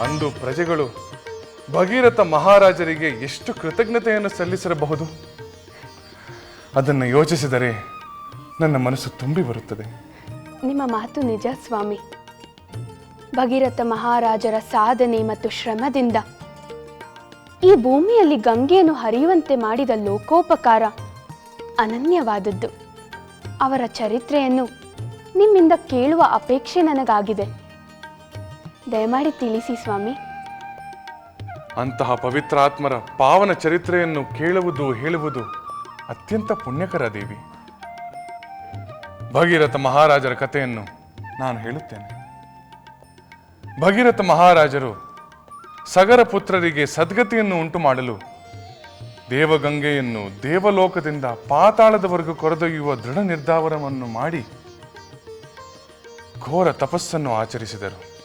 ಅಂದು ಪ್ರಜೆಗಳು ಭಗೀರಥ ಮಹಾರಾಜರಿಗೆ ಎಷ್ಟು ಕೃತಜ್ಞತೆಯನ್ನು ಸಲ್ಲಿಸಿರಬಹುದು? ಅದನ್ನು ಯೋಚಿಸಿದರೆ ನನ್ನ ಮನಸ್ಸು ತುಂಬಿ ಬರುತ್ತದೆ. ನಿಮ್ಮ ಮಾತು ನಿಜ, ಸ್ವಾಮಿ. ಭಗೀರಥ ಮಹಾರಾಜರ ಸಾಧನೆ ಮತ್ತು ಶ್ರಮದಿಂದ ಈ ಭೂಮಿಯಲ್ಲಿ ಗಂಗೆಯನ್ನು ಹರಿಯುವಂತೆ ಮಾಡಿದ ಲೋಕೋಪಕಾರ ಅನನ್ಯವಾದದ್ದು. ಅವರ ಚರಿತ್ರೆಯನ್ನು ನಿಮ್ಮಿಂದ ಕೇಳುವ ಅಪೇಕ್ಷೆ ನನಗಾಗಿದೆ. ದಯಮಾಡಿ ತಿಳಿಸಿ, ಸ್ವಾಮಿ. ಅಂತಹ ಪವಿತ್ರಾತ್ಮರ ಪಾವನ ಚರಿತ್ರೆಯನ್ನು ಕೇಳುವುದು, ಹೇಳುವುದು ಅತ್ಯಂತ ಪುಣ್ಯಕರ ದೇವಿ. ಭಗೀರಥ ಮಹಾರಾಜರ ಕಥೆಯನ್ನು ನಾನು ಹೇಳುತ್ತೇನೆ. ಭಗೀರಥ ಮಹಾರಾಜರು ಸಗರ ಪುತ್ರರಿಗೆ ಸದ್ಗತಿಯನ್ನು ಉಂಟು ಮಾಡಲು ದೇವಗಂಗೆಯನ್ನು ದೇವಲೋಕದಿಂದ ಪಾತಾಳದವರೆಗೂ ಕೊರೆದೊಯ್ಯುವ ದೃಢ ನಿರ್ಧಾರವನ್ನು ಮಾಡಿ ಘೋರ ತಪಸ್ಸನ್ನು ಆಚರಿಸಿದರು.